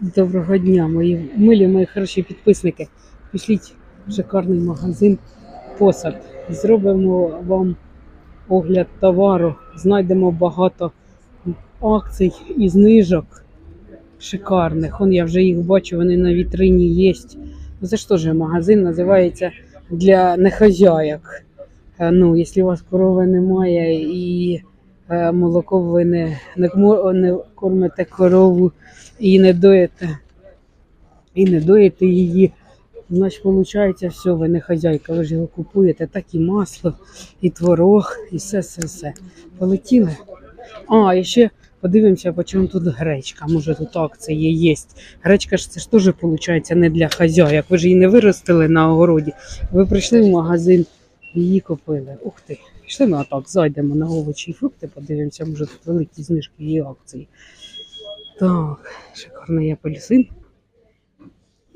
Доброго дня, мої милі, мої хороші підписники. Пішліть в шикарний магазин посад. Зробимо вам огляд товару. Знайдемо багато акцій і знижок шикарних. Он я вже їх бачу, вони на вітрині є. Ну, Це ж теж магазин називається для нехазяїк. Е, Ну, якщо у вас корови немає і молоко ви не, не, не кормите корову і не доїте, і не доїте її, значить, виходить, все, ви не хазяйка, ви ж його купуєте, так і масло, і творог, і все, все, все. Полетіли. А, і ще подивимося, по чому тут гречка. Може тут акції є. Гречка ж це ж теж виходить не для хазяїк. Ви ж її не виростили на огороді. Ви прийшли в магазин, її купили. Ух ти. Пішли ми отак, зайдемо на овочі і фрукти, подивимося, може тут великі знижки і акції. Так, шикарний апельсин.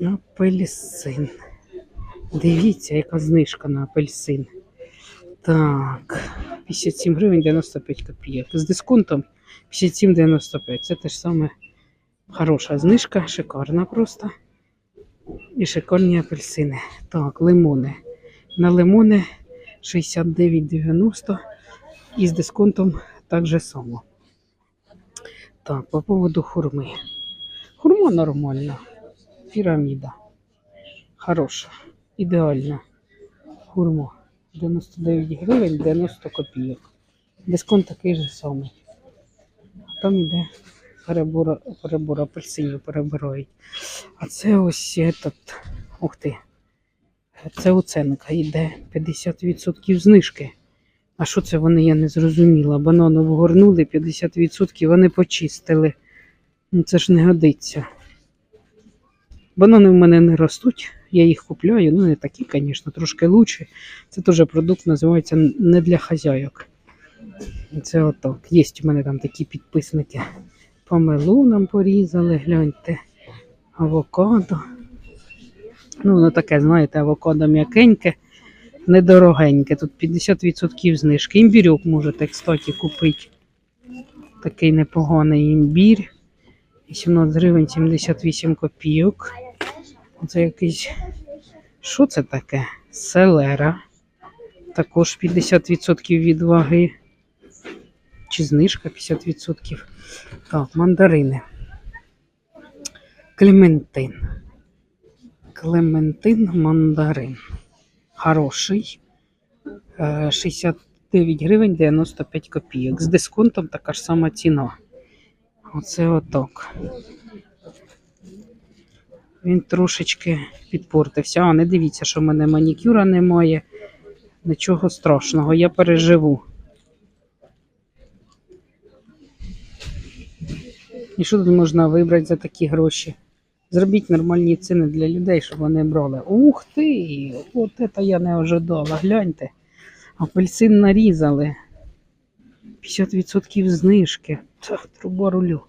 Апельсин. Дивіться, яка знижка на апельсин. Так, 57 гривень 95 копійок. З дисконтом 57,95. Це те ж саме хороша знижка, шикарна просто. І шикарні апельсини. Так, лимони. На лимони 69,90 і з дисконтом так же само. Так, по поводу хурми. Хурма нормальна. Піраміда. Хороша. Ідеальна. Хурма. 99 гривень 90 копійок. Дисконт такий же самий. Там йде перебор, перебор апельсинів перебирають. А це ось этот, ух ти. Це оценка йде 50% знижки. А що це вони, я не зрозуміла. Банану вгорнули 50%, вони почистили. Ну це ж не годиться. Банани в мене не ростуть, я їх купляю, ну не такі, звісно, трошки лучші. Це теж продукт називається не для хазяйок. Це отак. Є у мене там такі підписники. Помелу нам порізали, гляньте. Авокадо. Ну, воно таке, знаєте, авокадо м'якеньке, недорогеньке. Тут 50% знижки. Імбірюк можете, кстати, купити. Такий непоганий імбір. 18 гривень 78 копійок. Оце якийсь. Що це таке? Селера. Також 50% від ваги. Чи знижка 50%. Так, мандарини. Клементин. Клементин мандарин. Хороший. Е, 69 гривень 95 копійок. З дисконтом така ж сама ціна. Оце отак. Він трошечки підпортився. А, не дивіться, що в мене манікюра немає. Нічого страшного, я переживу. І що тут можна вибрати за такі гроші? Зробіть нормальні ціни для людей, щоб вони брали. Ух ти! От це я не ожидала. Гляньте. Апельсин нарізали. 50% знижки. Та, труба рулю.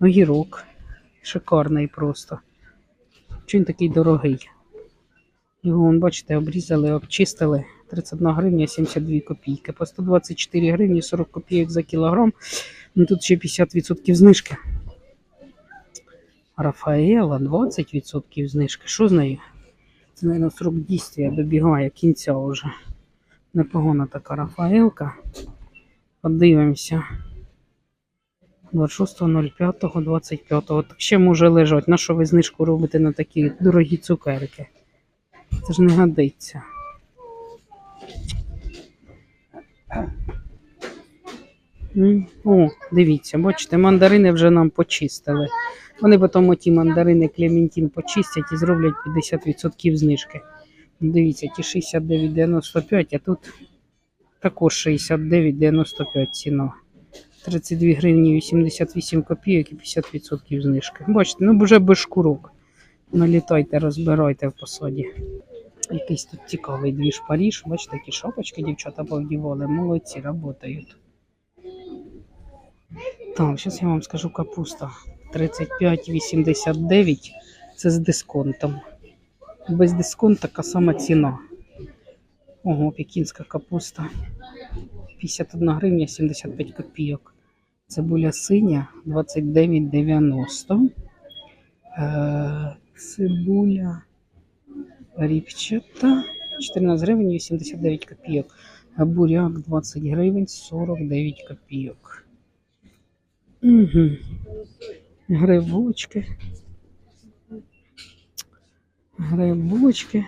Огірок. Шикарний просто. Чого він такий дорогий? Його, вон, бачите, обрізали, обчистили. 31 гривня 72 копійки. По 124 гривні 40 копійок за кілограм. Ну, тут ще 50% знижки. Рафаела 20% знижки. Що з нею? Це, мабуть, срок дійства добігає кінця вже. Непогана така Рафаелка. Подивимося. 26.05.25. Так ще може лежати. На що ви знижку робите на такі дорогі цукерки? Це ж не годиться. О, дивіться, бачите, мандарини вже нам почистили. Вони потім оті мандарини Клементін почистять і зроблять 50% знижки. Дивіться, ті 69,95, а тут також 69,95 ціна. 32 гривні 88 копійок і 50% знижки. Бачите, ну вже без шкурок. Налітайте, розбирайте в посаді. Якийсь тут цікавий двіж Паріж. Бачите, такі шапочки дівчата повдівали. Молодці, працюють. Так, зараз я вам скажу капуста. 35,89. Це з дисконтом. Без дисконту така сама ціна. Ого, пекінська капуста. 51 гривня 75 копійок. Цибуля синя 29,90. Е, цибуля ріпчата 14 гривень 89 копійок. Буряк 20 гривень 49 копійок. Угу. Грибочки. Грибочки.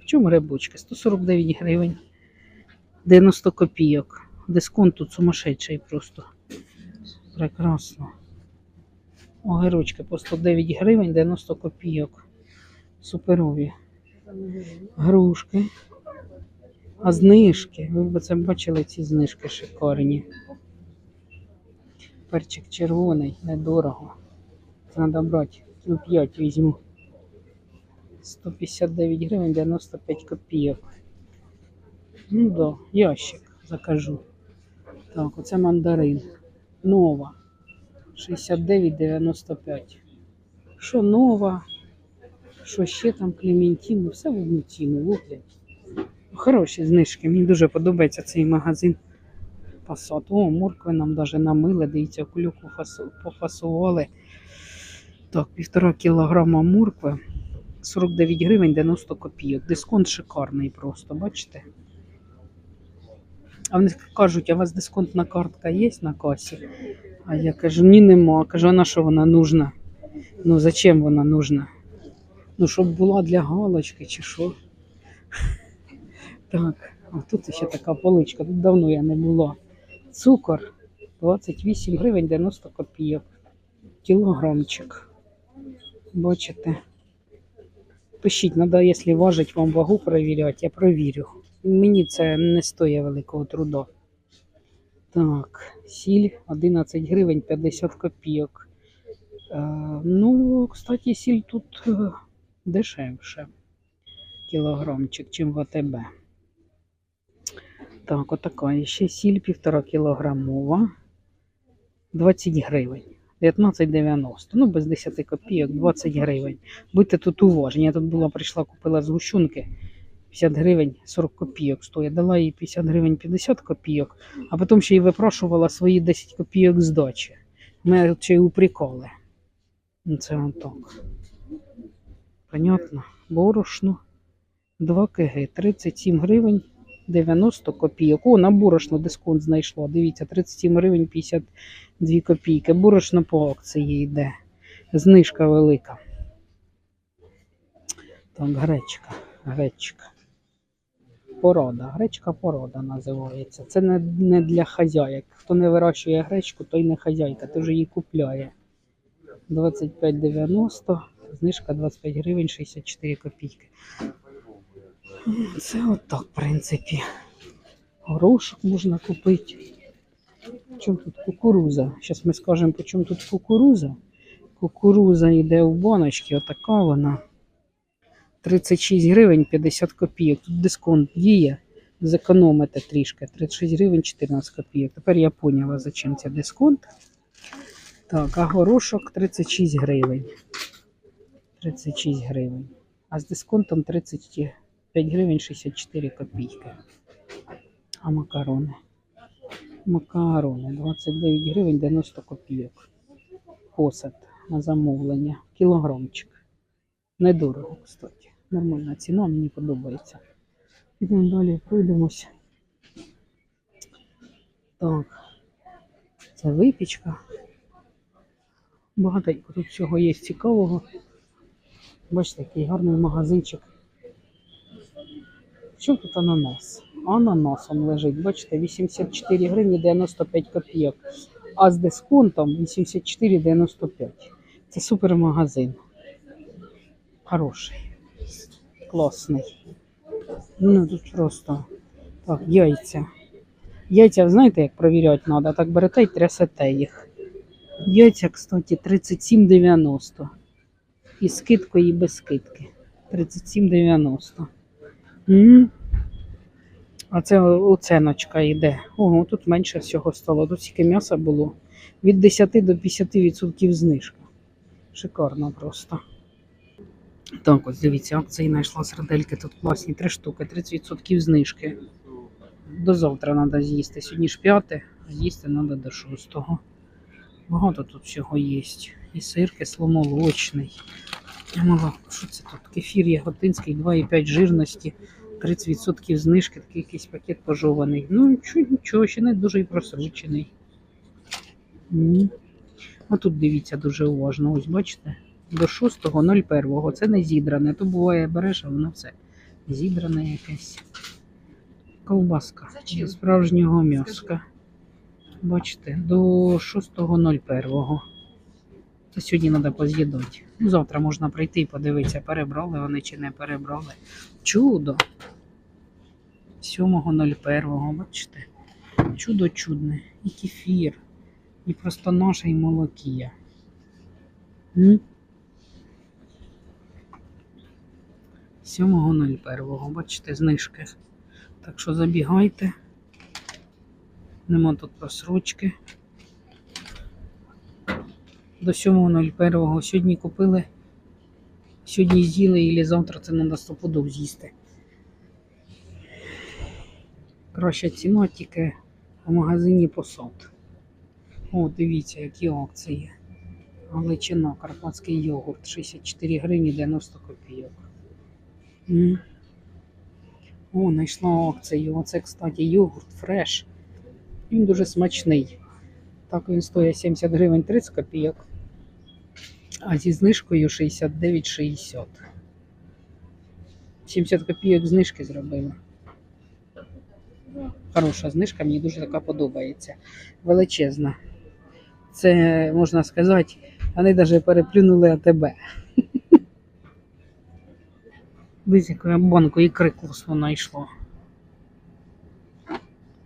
В чому грибочки? 149 гривень. 90 копійок. Дисконт тут сумасшедший просто. Прекрасно. Огірочки по 109 гривень 90 копійок. Суперові. Грушки. А знижки. Ви б це бачили ці знижки шикарні. Перчик червоний, недорого. Треба брати. Кіл 5 візьму. 159 гривень 95 копійок. Ну да, ящик закажу. Так, оце мандарин. Нова. 69,95. Що нова? Що ще там Клементіну? Все в одну ціну, вигляд. Хороші знижки. Мені дуже подобається цей магазин. Пасат. О, моркви нам навіть намили. Дивіться, кулюку фасу, пофасували. Так, півтора кілограма моркви. 49 гривень 90 копійок. Дисконт шикарний просто, бачите? А вони кажуть, а у вас дисконтна картка є на касі? А я кажу, ні, нема. Кажу, а на що вона нужна? Ну, зачем вона нужна? Ну, щоб була для галочки чи що. Так, а тут ще така поличка, тут давно я не була. Цукор 28 гривень 90 копійок. Кілограмчик. Бачите? Пишіть, треба, якщо важить вам вагу перевіряти, я провірю. Мені це не стоїть великого труда. Так, сіль 11 гривень 50 копійок. Е, ну, кстати, сіль тут е, дешевше. Кілограмчик, чим в АТБ. Так, отака. Ще сіль півтора кілограмова. 20 гривень. 19,90. Ну, без 10 копійок, 20 гривень. Будьте тут уважні. Я тут була, прийшла, купила згущунки. 50 гривень 40 копійок стоїть. Дала їй 50 гривень 50 копійок, а потім ще й випрошувала свої 10 копійок здачі. Мене тут ще й упрекали. Ну, Це отак. Понятно. Борошно. 2 кг. 37 гривень 90 копійок. О, на борошно дисконт знайшла. Дивіться, 37 гривень 52 копійки. Борошно по акції йде. Знижка велика. Так, гречка. Гречка. Порода. Гречка порода називається. Це не, не для хазяїк. Хто не вирощує гречку, той не хазяйка, той вже її купляє. 25,90, знижка 25 гривень 64 копійки. Це отак, в принципі. Горошок можна купити. Чому тут кукуруза? Зараз ми скажемо, по чому тут кукуруза. Кукуруза йде в баночки, отака вона. 36 гривень 50 копійок. Тут дисконт діє. Зекономите трішки. 36 гривень 14 копійок. Тепер я поняла, за чим це дисконт. Так, а горошок 36 гривень. 36 гривень. А з дисконтом 35 гривень 64 копійки. А макарони. Макарони 29 гривень 90 копійок. Посад на замовлення. Кілограмчик. Недорого, кстати. Нормальна ціна, мені подобається. Підемо далі, пройдемося. Так. Це випічка. Багатенько тут всього є цікавого. Бачите, який гарний магазинчик. Що тут ананас? Ананасом лежить, бачите, 84 гривні 95 копійок. А з дисконтом 84,95. Це супермагазин. Хороший. Класний. Ну тут просто так, яйця. Яйця, знаєте, як перевіряти треба? Так берете і трясете їх. Яйця, кстати, 37,90. І скидкою, і без скидки. 37,90. А це оценочка йде. Ого, тут менше всього стало. Тут тільки м'яса було. Від 10 до 50% знижка. Шикарно просто. Так, ось дивіться, акції знайшла сердельки. Тут класні 3 штуки, 30% знижки. До завтра треба з'їсти. Сьогодні ж п'яте, а їсти треба до шостого. Багато тут всього є. І сир кисломолочний. Молоко. Що це тут? Кефір яготинський, 2,5 жирності, 30% знижки, такий якийсь пакет пожований. Ну, нічого, нічого, ще не дуже і просрочений. М. А тут дивіться дуже уважно. Ось бачите, до 6.01. Це не зідране. То буває береш, а воно все зідране якесь. Ковбаска Зачем? справжнього м'яска. Бачите, до 6.01. Це сьогодні треба поз'їдати. Ну, завтра можна прийти і подивитися, перебрали вони чи не перебрали. Чудо. 7.01, бачите? Чудо чудне. І кефір. І просто наша, і молокія. М? 7.01, бачите, знижки. Так що забігайте. Нема тут просрочки. До 7.01. Сьогодні купили. Сьогодні з'їли і завтра це треба стопудов з'їсти. Краща ціна тільки в магазині посад. О, дивіться, які акції. Галичина, карпатський йогурт 64 гривні 90 копійок. М. О, знайшла акцію. Оце, кстати, йогурт фреш. Він дуже смачний. Так він стоїть 70 гривень 30 копійок. А зі знижкою 69,60. 70 копійок знижки зробили. Хороша знижка, мені дуже така подобається. Величезна. Це можна сказати, вони навіть переплюнули АТБ. Дивіться, яку банку ікри класно знайшла.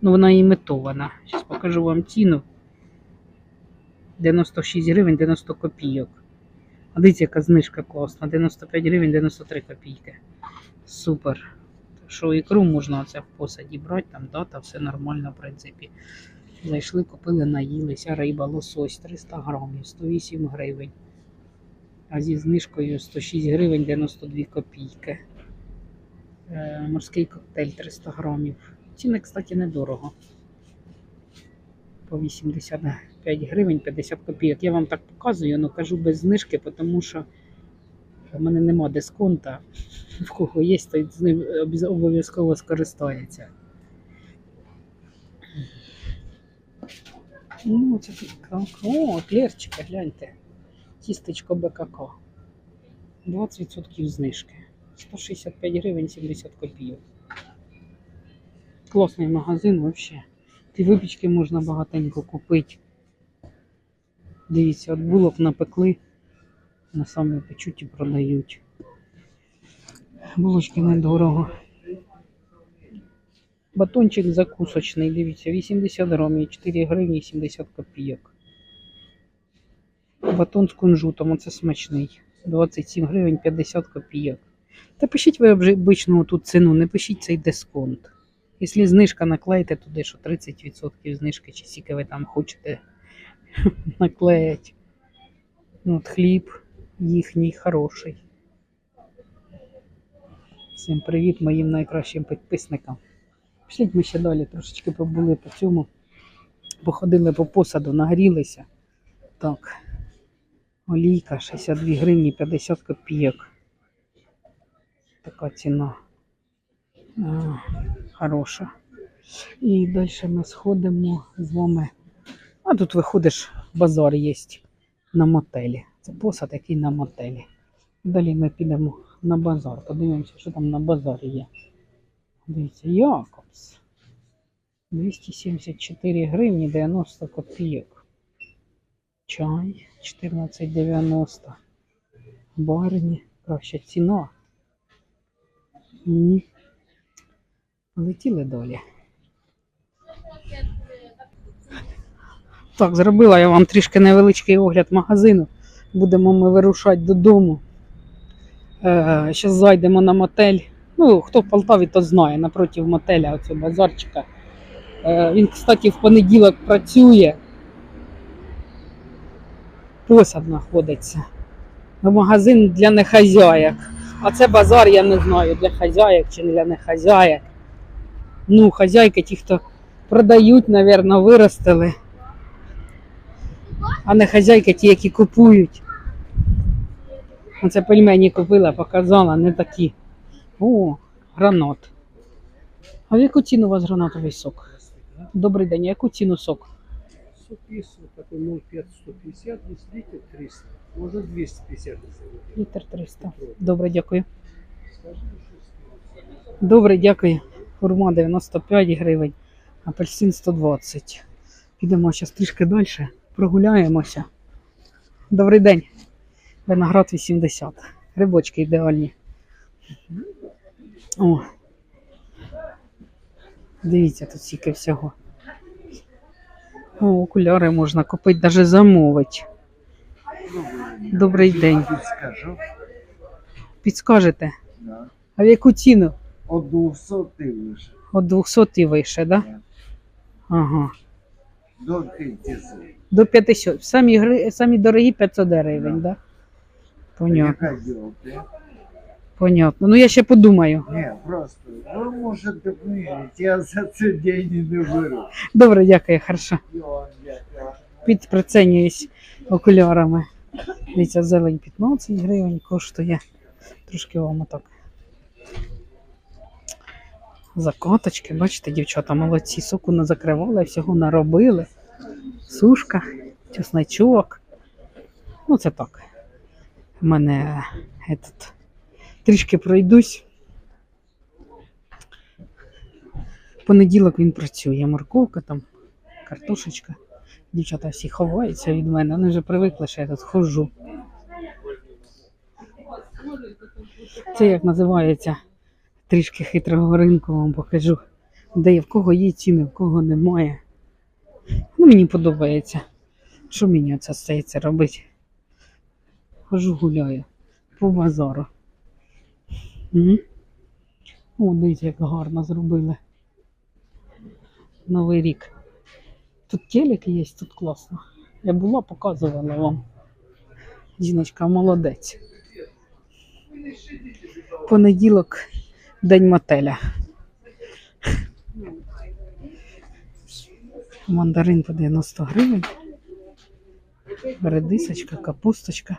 Ну, вона імітована. Зараз покажу вам ціну. 96 гривень 90 копійок. Дивіться, яка знижка класна. 95 гривень 93 копійки. Супер. Що ікру можна оце в посаді брати, там дата, все нормально, в принципі. Зайшли, купили, наїлися. Риба, лосось 300 грамів, 108 гривень. А зі знижкою 106 гривень 92 копійки. Е, морський коктейль 300 грамів. Ціни, кстати, недорого. По 85 гривень 50 копійок. Я вам так показую, але кажу без знижки, тому що в мене нема дисконта. В кого є, той з ним обов'язково скористається. Ну, це тут О, клерчика, гляньте. Тістечко БКК. 20% знижки. 165 гривень 70 копійок. Класний магазин вообще. Ті випічки можна багатенько купити. Дивіться, от булок напекли, на самі печуть і продають. Булочки недорого. Батончик закусочний, дивіться, 80 грамів, 4 гривні 70 копійок. Батон з кунжутом, оце смачний. 27 гривень 50 копійок. Та пишіть ви обичну ту ціну, не пишіть цей дисконт. Якщо знижка наклеїте туди, що 30% знижки, чи скільки ви там хочете наклеїть. Ну, От хліб їхній хороший. Всім привіт моїм найкращим підписникам. Пішліть ми ще далі трошечки побули по цьому. Походили по посаду, нагрілися. Так. Олійка 62 гривні 50 копійок. Така ціна. А, хороша. І далі ми сходимо з вами. А тут виходиш, базар є на мотелі. Це посад, який на мотелі. Далі ми підемо на базар. Подивимося, що там на базарі є. Дивіться, Якобс. 274 гривні 90 копійок. Чай 14,90. Барні. Краща ціна. Летіли далі. Так, зробила я вам трішки невеличкий огляд магазину. Будемо ми вирушати додому. Е, Зараз зайдемо на мотель. Ну, хто в Полтаві, то знає, напроти мотеля оцього базарчика. Е, він, кстати, в понеділок працює. Посад знаходиться. Магазин для нехазяєк. А це базар, я не знаю, для хазяїк чи для нехазяїк. Ну, хазяйки, ті, хто продають, мабуть, виростили. а не хазяйки ті, які купують. Оце пельмені купила, показала, не такі. О, гранат. А в яку ціну у вас гранатовий сок? Добрий день, а яку ціну сок? Супис, вот такой 0,5 150, есть литр 300. Можно 250 сделать. Літр 300. Добре, дякую. Добре, дякую. Хурма 95 гривень, апельсин 120. Підемо зараз трішки далі, прогуляємося. Добрий день. Виноград 80. Грибочки ідеальні. О. Дивіться, тут стільки всього. О, окуляри можна купити, навіть замовити. Добрий день. Підскажете, а в яку ціну? От 200 ти лише. От 200 і вище, да? Да. Ага. До 500. До 500. Самі. Самі дорогі 500 гривень, да? Понятно, понятно. Ну я ще подумаю. Ні, просто, ви можете поміряти, я за це деньги не беру. Добре, дякую, хорошо. І. Підприценююсь окулярами. Дивіться, зелень 15 гривень коштує. Трошки вам отак. Закаточки, бачите, дівчата молодці, соку не закривали, всього наробили. Сушка, чесночок. Ну, це так. У мене этот, трішки пройдусь. Понеділок він працює. Морковка там, картошечка. Дівчата всі ховаються від мене, вони вже привикли, що я тут ходжу. Це як називається трішки хитрого ринку, вам покажу. Де в кого є ціни, в кого немає. Ну, мені подобається. Що мені це стається робити? Хожу гуляю по базару. О, дивіться, як гарно зробили. Новий рік. Тут телек є, тут класно. Я була, показувала вам. Жіночка молодець. Понеділок день мотеля. Мандарин по 90 гривень. Редисочка, капусточка.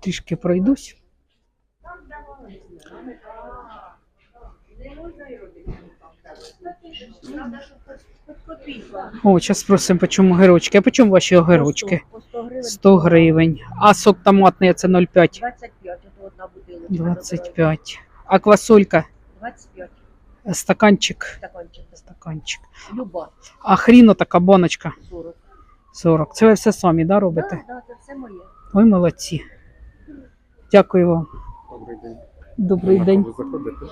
Трішки пройдусь. О, зараз спросимо, по чому огірочки. А по чому ваші огірочки? По 100 гривень. А сок томатний це 0,5. 25, ото одна бутилочка. 25. А квасолька? 25 Стаканчик. стаканчик. Стаканчик. Люба, А хріно така баночка 40. 40. Це ви все самі, да, робите? Так, це все моє. Ви молодці. Дякую вам. Добрый день. Добрий день. кого заходите?